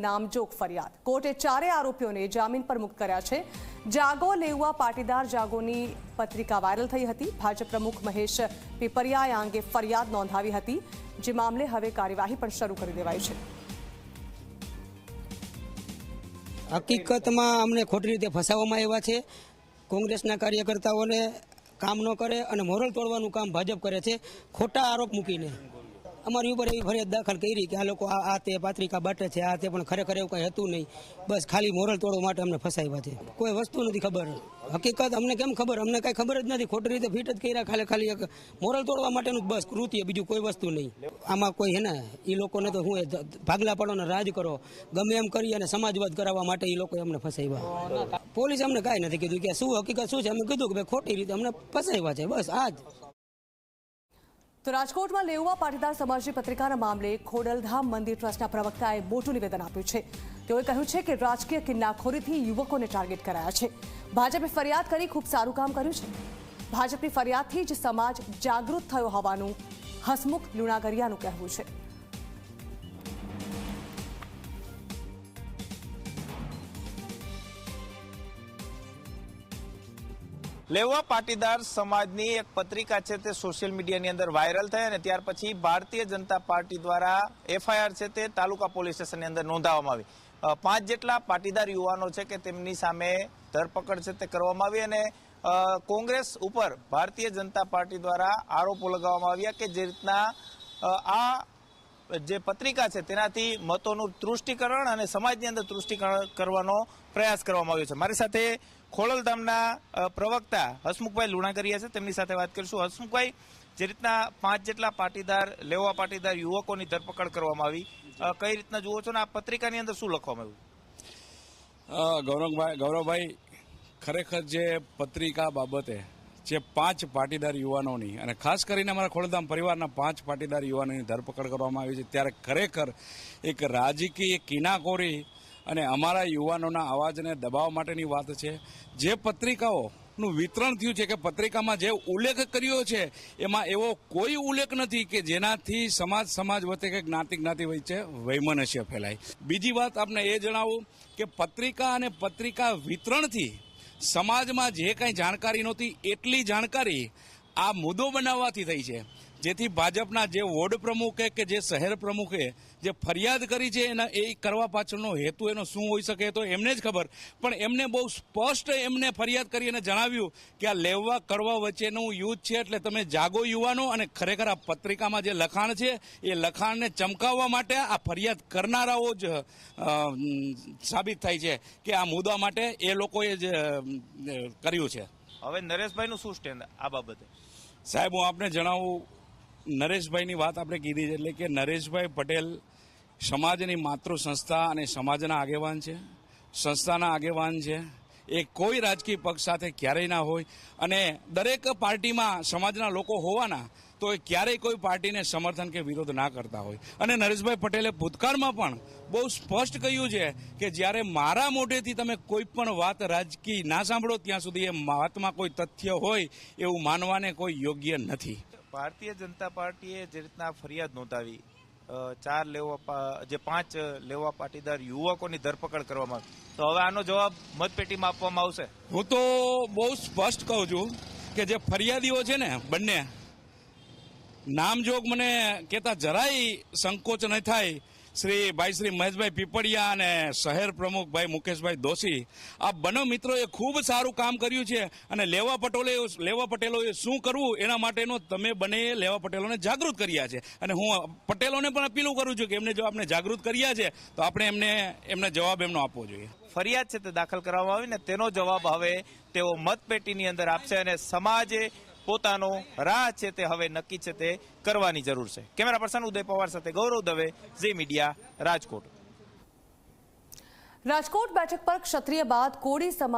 નામજોગ ફરિયાદ. કોર્ટે ચારેય આરોપીઓને જામીન પર મુક્ત કર્યા છે. જાગો લેવા પાટીદાર જાગોની પત્રિકા વાયરલ થઈ હતી. ભાજપ પ્રમુખ મહેશ પીપરિયાએ આ અંગે ફરિયાદ નોંધાવી હતી. જે મામલે હવે કાર્યવાહી પણ શરૂ કરી દેવાઈ છે. હકીકતમાં અમને ખોટી રીતે ફસાવવામાં આવ્યા છે. કોંગ્રેસના કાર્યકર્તાઓને કામ ન કરે અને મોરલ તોડવાનું કામ ભાજપ કરે છે. ખોટા આરોપ મૂકીને. અમારી ઉપર એવી ફરિયાદ દાખલ કરી કે આ લોકો આ તે પાત્રિકા બાટે છે, આ તે પણ ખરેખર એવું કંઈ હતું નહીં. બસ ખાલી મોરલ તોડવા માટે અમને ફસાવ્યા છે. કોઈ વસ્તુ નથી ખબર. હકીકત અમને કેમ ખબર? અમને કાંઈ ખબર જ નથી. ખોટી રીતે ફિટ જ કર્યા, ખાલી ખાલી એક મોરલ તોડવા માટેનું બસ કૃત્ય, બીજું કોઈ વસ્તુ નહીં. આમાં કોઈ હે ને એ લોકોને તો હું ભાગલા પાડો ને રાજ કરો. ગમે એમ કરી અને સમાજવાદ કરાવવા માટે એ લોકોએ અમને ફસાવ્યા. પોલીસે અમને કાંઈ નથી કીધું. કે શું હકીકત શું છે? અમે કીધું કે ભાઈ ખોટી રીતે અમને ફસાવ્યા છે. બસ આ જ. તો રાજકોટમાં લેઉવા પાટીદાર સમાજની પત્રિકાના મામલે ખોડલધામ મંદિર ટ્રસ્ટના પ્રવક્તાએ મોટું નિવેદન આપ્યું છે. તેઓએ કહ્યું છે કે રાજકીય કિન્નાખોરીથી યુવકોને ટાર્ગેટ કરાયા છે. ભાજપે ફરિયાદ કરી ખૂબ સારું કામ કર્યું છે. ભાજપની ફરિયાદથી જ સમાજ જાગૃત થયો હોવાનું હસમુખ લુણાગરિયાનું કહેવું છે. લેવા પાટીદાર સમાજની એક પત્રિકા છે તે સોશિયલ મીડિયાની અંદર વાયરલ થઈ અને ત્યાર પછી ભારતીય જનતા પાર્ટી દ્વારા એફઆઈઆર છે તે તાલુકા પોલીસ સ્ટેશનની અંદર નોંધાવવામાં આવી. પાંચ જેટલા પાટીદાર યુવાનો છે કે તેમની સામે ધરપકડ છે તે કરવામાં આવી અને કોંગ્રેસ ઉપર ભારતીય જનતા પાર્ટી દ્વારા આરોપો લગાવવામાં આવ્યા કે જે રીતના આ જે પત્રિકા છે તેનાથી મતોનું તૃષ્ટિકરણ અને સમાજની અંદર તૃષ્ટિકરણ કરવાનો પ્રયાસ કરવામાં આવ્યો છે. મારી સાથે ખોડલ ધામના પ્રવક્તા હસમુખભાઈ લુણાકરિયા છે. તેમની સાથે વાત કરીશું. હસમુખભાઈ, જે રીતના પાંચ જેટલા પાટીદાર, લેવા પાટીદાર યુવકોની ધરપકડ કરવામાં આવી કઈ રીતના જુઓ છો ને? આ પત્રિકાની અંદર શું લખવામાં આવ્યું? ગૌરવભાઈ ગૌરવભાઈ, ખરેખર જે પત્રિકા બાબતે જે પાંચ પાટીદાર યુવાનોની અને ખાસ કરીને અમારા ખોડધામ પરિવારના પાંચ પાટીદાર યુવાનોની ધરપકડ કરવામાં આવી છે. ત્યારે ખરેખર એક રાજકીય કિનાકોરી અને અમારા યુવાનોના અવાજને દબાવવા માટેની વાત છે. જે પત્રિકાઓ નું વિતરણ થયું છે કે પત્રિકામાં જે ઉલ્લેખ કર્યો છે, એમાં એવો કોઈ ઉલ્લેખ નથી કે જેનાથી સમાજ સમાજ વચ્ચે કે જ્ઞાતિ જ્ઞાતિ વચ્ચે વૈમનસ્ય ફેલાય. બીજી વાત આપને એ જણાવું કે પત્રિકા અને પત્રિકા વિતરણથી સમાજમાં જે કાંઈ જાણકારી નહોતી એટલી જાણકારી આ મુદ્દો બનાવવાથી થઈ છે. જેથી ભાજપના જે વોર્ડ પ્રમુખે કે જે શહેર પ્રમુખે જે ફરિયાદ કરી છે એના એ કરવા પાછળનો હેતુ એનો શું હોઈ શકે તો એમને જ ખબર. પણ એમને બહુ સ્પષ્ટ એમને ફરિયાદ કરી અને જણાવ્યું કે આ લેવા કરવા વચ્ચેનું યુદ્ધ છે એટલે તમે જાગો યુવાનો અને ખરેખર આ પત્રિકામાં જે લખાણ છે એ લખાણને ચમકાવવા માટે આ ફરિયાદ કરનારાઓ જ સાબિત થાય છે કે આ મુદ્દા માટે એ લોકોએ જ કર્યું છે. હવે નરેશભાઈનું શું સ્ટેન્ડ આ બાબતે. સાહેબ હું આપને જણાવું નરેશભાઈની વાત આપણે કીધી છે એટલે કે નરેશભાઈ પટેલ સમાજની માતૃ સંસ્થા અને સમાજના આગેવાન છે, સંસ્થાના આગેવાન છે. એ કોઈ રાજકીય પક્ષ સાથે ક્યારેય ના હોય અને દરેક પાર્ટીમાં સમાજના લોકો હોવાના તો એ ક્યારેય કોઈ પાર્ટીને સમર્થન કે વિરોધ ના કરતા હોય. અને નરેશભાઈ પટેલે ભૂતકાળમાં પણ બહુ સ્પષ્ટ કહ્યું છે કે જ્યારે મારા મોઢેથી તમે કોઈ પણ વાત રાજકીય ના સાંભળો, ત્યાં સુધી એ વાતમાં કોઈ તથ્ય હોય એવું માનવાને કોઈ યોગ્ય નથી. ભારતીય જનતા પાર્ટીએ જે રીતના ફરિયાદ નોંધાવી ચાર લેવા જે પાંચ લેવા પાટીદાર યુવકોની ધરપકડ કરવામાં આવી. તો હવે આનો જવાબ મતપેટીમાં આપવામાં આવશે. હું તો બહુ સ્પષ્ટ કહું છું કે જે ફરિયાદીઓ છે ને બંને, નામજોગ મને કહેતા જરાય સંકોચ નહીં થાય શ્રી ભાઈ શ્રી મહેશભાઈ પીપળિયા અને શહેર પ્રમુખ ભાઈ મુકેશભાઈ દોશી. આ બંને મિત્રોએ ખૂબ સારું કામ કર્યું છે અને લેવા પટોલે, લેવા પટેલોએ શું કરવું એના માટેનો તમે બંને લેવા પટેલોને જાગૃત કર્યા છે. અને હું પટેલોને પણ અપીલ કરું છું કે એમને જો આપણે જાગૃત કર્યા છે, તો આપણે એમને એમને જવાબ એમનો આપવો જોઈએ. ફરિયાદ છે તે દાખલ કરવામાં આવી ને તેનો જવાબ હવે તેઓ મતપેટીની અંદર આપશે અને સમાજે પોતાનો રાહ છે તે હવે નક્કી છે તે કરવાની જરૂર છે. કેમેરા પર્સન ઉદય પવાર સાથે ગૌરવ દવે, ઝી મીડિયા, રાજકોટ. રાજકોટ બેઠક પર ક્ષત્રિય બાદ કોળી સમાજ